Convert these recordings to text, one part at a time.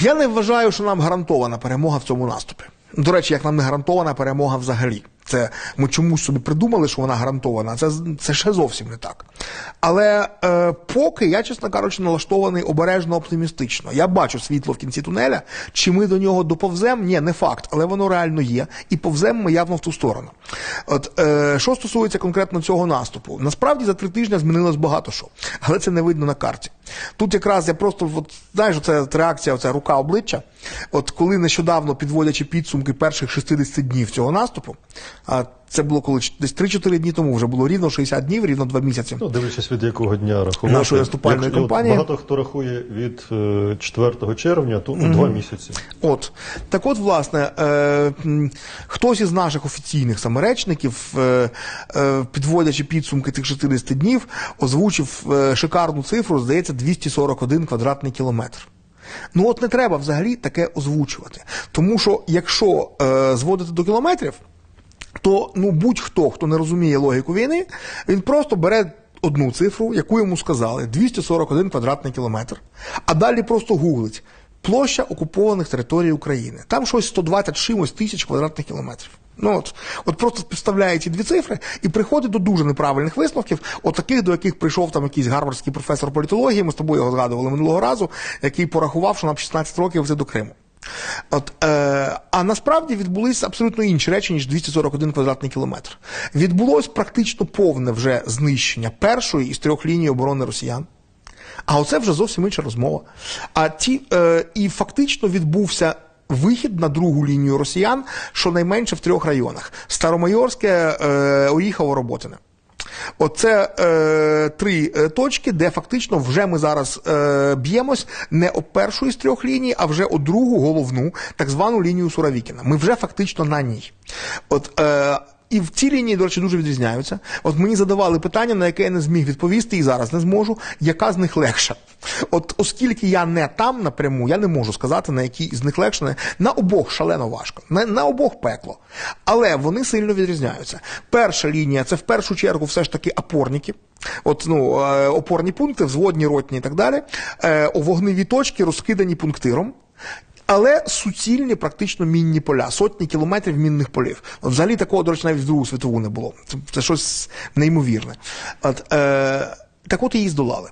Я не вважаю, що нам гарантована перемога в цьому наступі. До речі, як нам не гарантована перемога взагалі. Це ми чомусь собі придумали, що вона гарантована. Це, це ще зовсім не так. Але е, поки я, чесно кажучи, налаштований обережно оптимістично. Я бачу світло в кінці тунеля. Чи ми до нього доповземо? Ні, не факт, але воно реально є. І повземо ми явно в ту сторону. От е, що стосується конкретно цього наступу, насправді за три тижні змінилось багато що, але це не видно на карті. Тут якраз я просто от, знаєш, це реакція, оця рука обличчя. От коли нещодавно підводячи підсумки перших 60 днів цього наступу, це було коли десь 3-4 дні тому вже було рівно 60 днів, рівно 2 місяці. Ну, дивлячись від якого дня рахувати. Нашої наступальної кампанії. Багато хто рахує від е, 4 червня, то ну, два місяці. От так, от, власне, е, хтось із наших офіційних саморечників, е, е, підводячи підсумки тих 60 днів, озвучив е, шикарну цифру, здається, 241 квадратний кілометр. Ну от не треба взагалі таке озвучувати. Тому що якщо е, зводити до кілометрів, то ну будь-хто, хто не розуміє логіку війни, він просто бере одну цифру, яку йому сказали: 241 квадратний кілометр, а далі просто гуглить площа окупованих територій України. Там щось 120 чимось тисяч квадратних кілометрів. Ну от, от просто співставляє ці дві цифри і приходить до дуже неправильних висновків, от таких, до яких прийшов там якийсь гарвардський професор політології, ми з тобою його згадували минулого разу, який порахував, що нам 16 років вже до Криму. От, е, а насправді відбулися абсолютно інші речі, ніж 241 квадратний кілометр. Відбулось практично повне вже знищення першої із трьох ліній оборони росіян. А оце вже зовсім інша розмова. А ті, е, і фактично відбувся вихід на другу лінію росіян, щонайменше в трьох районах: Старомайорське, е, Оріхово, Роботине. Оце е, три е, точки, де фактично вже ми зараз е, б'ємось не об першу із трьох ліній, а вже о другу головну, так звану лінію Суровікіна. Ми вже фактично на ній. От, е, і в ці лінії, до речі, дуже відрізняються. От мені задавали питання, на яке я не зміг відповісти, і зараз не зможу, яка з них легша. От оскільки я не там напряму, я не можу сказати, на якій з них легше. На обох шалено важко, на, на обох пекло. Але вони сильно відрізняються. Перша лінія це в першу чергу все ж таки опорники. От ну е, опорні пункти, взводні, ротні і так далі. Е, вогневі точки розкидані пунктиром. Але суцільні практично мінні поля, сотні кілометрів мінних полів. Взагалі такого, до речі, навіть в Другу світову не було. Це, це щось неймовірне. От, е, так от її здолали.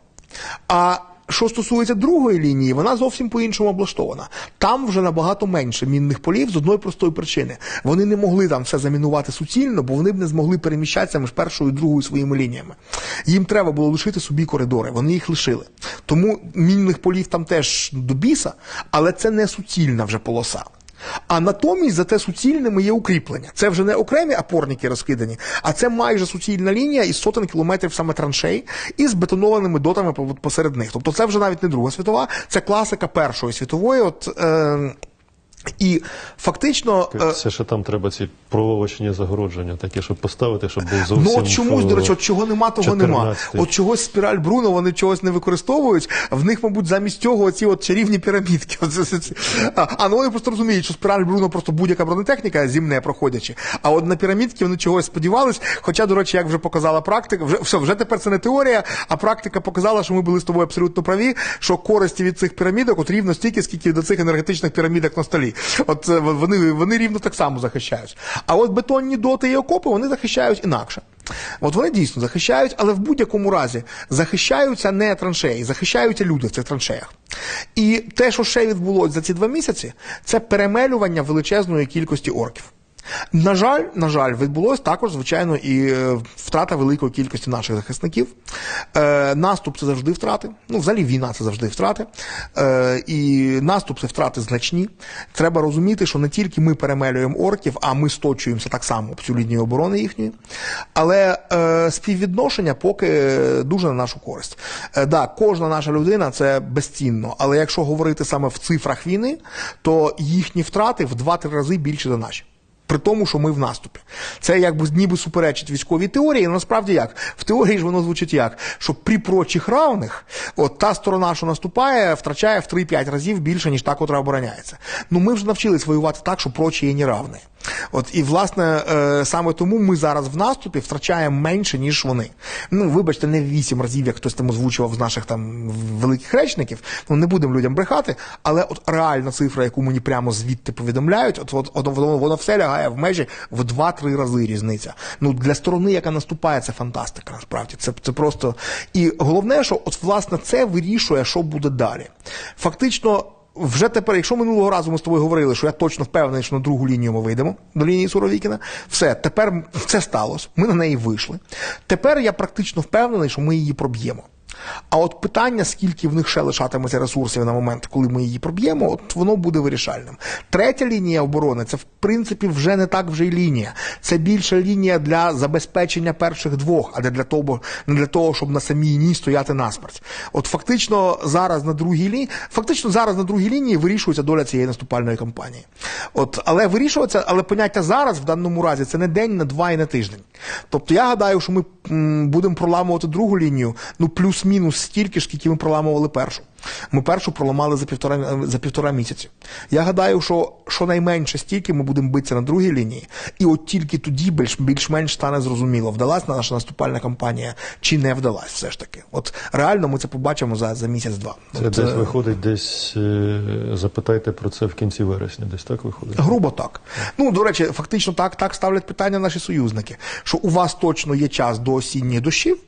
А що стосується другої лінії, вона зовсім по-іншому облаштована. Там вже набагато менше мінних полів з одної простої причини. Вони не могли там все замінувати суцільно, бо вони б не змогли переміщатися між першою і другою своїми лініями. Їм треба було лишити собі коридори, вони їх лишили. Тому мінних полів там теж до біса, але це не суцільна вже полоса. А натомість за те суцільними є укріплення. Це вже не окремі опорники розкидані, а це майже суцільна лінія із сотень кілометрів саме траншей із бетонованими дотами по- посеред них. Тобто це вже навіть не Друга світова, це класика Першої світової. От, е, і фактично. е, Це ще там треба ці проволочні загородження, такі, щоб поставити, щоб був зовсім. Ну от чомусь, до речі, от чого нема, того нема. 14-й. От чогось спіраль Бруно вони чогось не використовують. В них, мабуть, замість цього оці от чарівні пірамідки. А ну вони просто розуміють, що спіраль Бруно просто будь-яка бронетехніка зімне проходячи. А от на пірамідки вони чогось сподівались. Хоча, до речі, як вже показала практика, вже все, вже тепер це не теорія, а практика показала, що ми були з тобою абсолютно праві, що користі від цих пірамідок от рівно стільки, скільки до цих енергетичних пірамідок на столі. От е, вони, вони рівно так само захищають. А от бетонні доти і окопи вони захищають інакше. От вони дійсно захищають, але в будь-якому разі захищаються не траншеї, захищаються люди в цих траншеях. І те, що ще відбулося за ці два місяці, це перемелювання величезної кількості орків. На жаль, на жаль, відбулось також, звичайно, і е, втрата великої кількості наших захисників. Е, наступ це завжди втрати. Ну, взагалі війна це завжди втрати. Е, і наступ це втрати значні. Треба розуміти, що не тільки ми перемелюємо орків, а ми сточуємося так само об цю лінію оборони їхньої. Але співвідношення поки дуже на нашу користь. Е, да, кожна наша людина це безцінно. Але якщо говорити саме в цифрах війни, то їхні втрати в 2-3 рази більше за наші. При тому, що ми в наступі. Це якби ніби суперечить військовій теорії. але насправді як? В теорії ж воно звучить як? Що при прочих равних, от та сторона, що наступає, втрачає в 3-5 разів більше, ніж та, котра обороняється. Ну ми вже навчились воювати так, що прочі є неравні. От і власне е, саме тому ми зараз в наступі втрачаємо менше, ніж вони. Ну, вибачте, не в вісім разів, як хтось там озвучував з наших там великих речників. Ну не будемо людям брехати, але от реальна цифра, яку мені прямо звідти повідомляють, от, от, от воно, воно все лягає в межі в 2-3 рази різниця. Ну для сторони, яка наступає, це фантастика. Насправді це, це просто і головне, що от власне це вирішує, що буде далі. Фактично. Вже тепер, якщо минулого разу ми з тобою говорили, що я точно впевнений, що на другу лінію ми вийдемо до лінії Суровікіна, все, тепер це сталося. Ми на неї вийшли. Тепер я практично впевнений, що ми її проб'ємо. А от питання, скільки в них ще лишатиметься ресурсів на момент, коли ми її проб'ємо, от воно буде вирішальним. Третя лінія оборони це в принципі вже не так вже й лінія. Це більша лінія для забезпечення перших двох, а не для того, не для того, щоб на самій ній стояти насмерть. От фактично зараз на другій лінії, фактично зараз на другій лінії вирішується доля цієї наступальної кампанії. От, але вирішується, але поняття зараз в даному разі це не день, не два і не тиждень. Тобто я гадаю, що ми будемо проламувати другу лінію, ну плюс-мінус стільки ж, скільки ми проламували першу. Ми першу проламали за півтора за півтора місяці. Я гадаю, що щонайменше стільки ми будемо битися на другій лінії, і от тільки тоді більш, більш-менш стане зрозуміло, вдалась наша наступальна кампанія чи не вдалась все ж таки. От реально ми це побачимо за, за місяць-два. Це От, десь е, виходить, десь е, запитайте про це в кінці вересня. Десь так виходить. Грубо так. Ну, до речі, фактично так, так ставлять питання наші союзники, що у вас точно є час до осінніх дощів.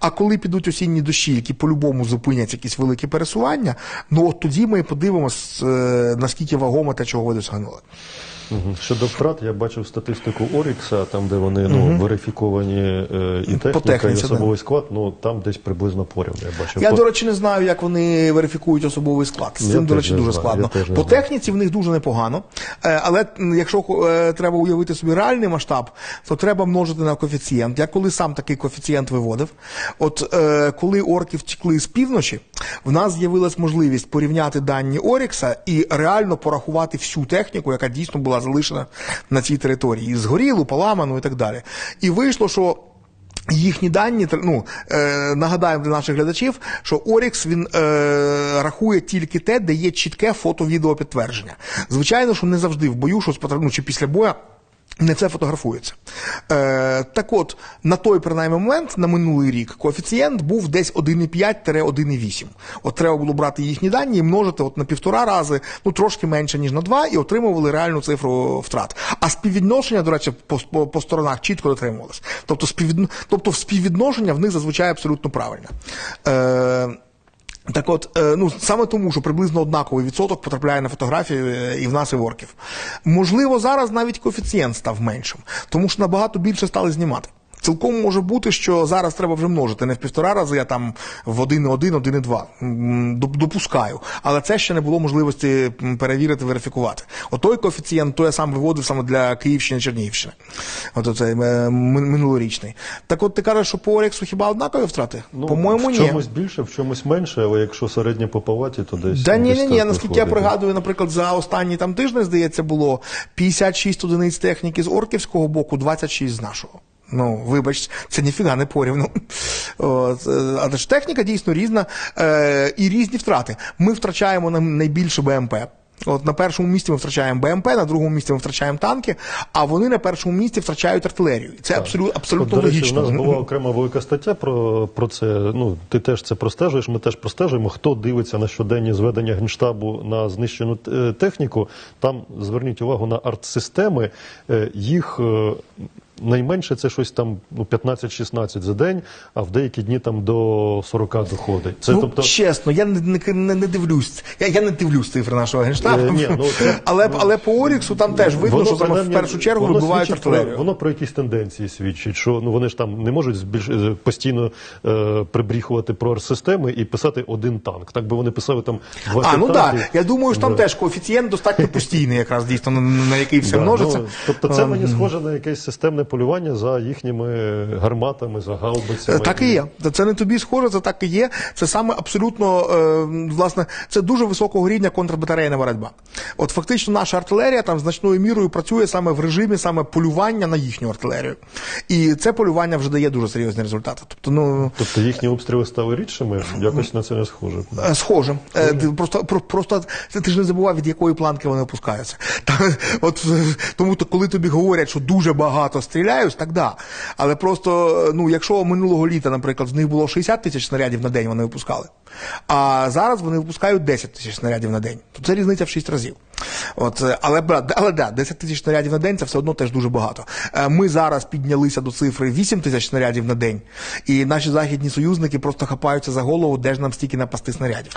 А коли підуть осінні дощі, які по-любому зупинять якісь великі пересування, ну от тоді ми подивимось, е, наскільки вагомо те, чого ви досягнули. Щодо втрат, я бачив статистику Орікса, там, де вони ну, верифіковані е, і техніка, техніці, і особовий склад, ну там десь приблизно порівну. Я бачив. Я, По- до речі, не знаю, як вони верифікують особовий склад. З Я цим, до речі, дуже знаю, складно. я По знаю. техніці в них дуже непогано. Е, Але якщо е, треба уявити собі реальний масштаб, то треба множити на коефіцієнт. Я коли сам такий коефіцієнт виводив, от е, коли орки втекли з півночі, в нас з'явилась можливість порівняти дані Орікса і реально порахувати всю техніку, яка дійсно була залишена на цій території. І згорілу, поламану і так далі. І вийшло, що. Їхні дані, ну, е, нагадаємо для наших глядачів, що Орікс він е, рахує тільки те, де є чітке фото-відео підтвердження. Звичайно, що не завжди в бою, що ну, чи після бою. Не це фотографується. Е, так от, на той принаймні момент, на минулий рік, коефіцієнт був десь 1,5-1,8. От треба було брати їхні дані і множити от на півтора рази, ну трошки менше, ніж на два, і отримували реальну цифру втрат. А співвідношення, до речі, по, по, по сторонах чітко дотримувалось. Тобто, співвідно, тобто співвідношення в них зазвичай абсолютно правильне. Е, так от, е, ну саме тому, що приблизно однаковий відсоток потрапляє на фотографії е, і в нас, і в орків. Можливо, зараз навіть коефіцієнт став меншим, тому що набагато більше стали знімати. Цілком може бути, що зараз треба вже множити не в півтора рази, а там в 1,1, 1,2. М, доп- Допускаю. Але це ще не було можливості перевірити, верифікувати. Отой коефіцієнт, то я сам виводив саме для Київщини Чернігівщини. От оцей е, минулорічний. Так от ти кажеш, що по Орексу хіба однакові втрати? Ну, По-моєму, в ні. чомусь більше, в чомусь менше, але якщо середнє по палаті, то десь. Да ні, ні, ні. Наскільки я пригадую, наприклад, за останні там тиждень, здається, було 56 одиниць техніки з орківського боку, 26 з нашого. Ну, вибач, це ніфіга не порівну. От, е, але ж техніка дійсно різна е, і різні втрати. Ми втрачаємо на- найбільше БМП. От на першому місці ми втрачаємо БМП, на другому місці ми втрачаємо танки, а вони на першому місці втрачають артилерію. Це абсолютно, абсолютно до речі, логічно. У нас була окрема велика стаття про, про це. Ну, ти теж це простежуєш, ми теж простежуємо. Хто дивиться на щоденні зведення генштабу на знищену е, техніку, там зверніть увагу на артсистеми. Е, Їх найменше це щось там ну, 15-16 за день, а в деякі дні там до 40 доходить. Це ну, тобто. чесно, я не, не, не, дивлюсь. Я, я не дивлюсь цифри нашого генштабу. Е, ні, ну, це- але, але по Оріксу там теж видно, що саме в першу чергу воно вибивають артилерію. Воно про якісь тенденції свідчить, що ну вони ж там не можуть збільш е, постійно е, прибріхувати про системи і писати один танк. Так би вони писали там 20 А, ну так. Да. Я думаю, що там Да. теж коефіцієнт достатньо постійний, якраз дійсно, на, на який все Да, множиться. ну, тобто це Ем, мені схоже на якесь системне реальне полювання за їхніми гарматами, за гаубицями. Е, Так і є. Це не тобі схоже, це так і є. Це саме абсолютно е, власне, це дуже високого рівня контрбатарейна боротьба. От фактично наша артилерія там значною мірою працює саме в режимі саме полювання на їхню артилерію. І це полювання вже дає дуже серйозні результати. Тобто, ну Тобто їхні обстріли стали рідшими, якось на це не схоже. Е, Схоже. Е, ти Просто, про- просто ти, ж не забував, від якої планки вони опускаються. Та, от, е, тому то, коли тобі говорять, що дуже багато стріляють, так да. Але просто, ну, якщо минулого літа, наприклад, з них було 60 тисяч снарядів на день, вони випускали, а зараз вони випускають 10 тисяч снарядів на день. То це різниця в 6 разів. От, але, але да, 10 тисяч снарядів на день це все одно теж дуже багато. Е, Ми зараз піднялися до цифри 8 тисяч снарядів на день, і наші західні союзники просто хапаються за голову, де ж нам стільки напасти снарядів.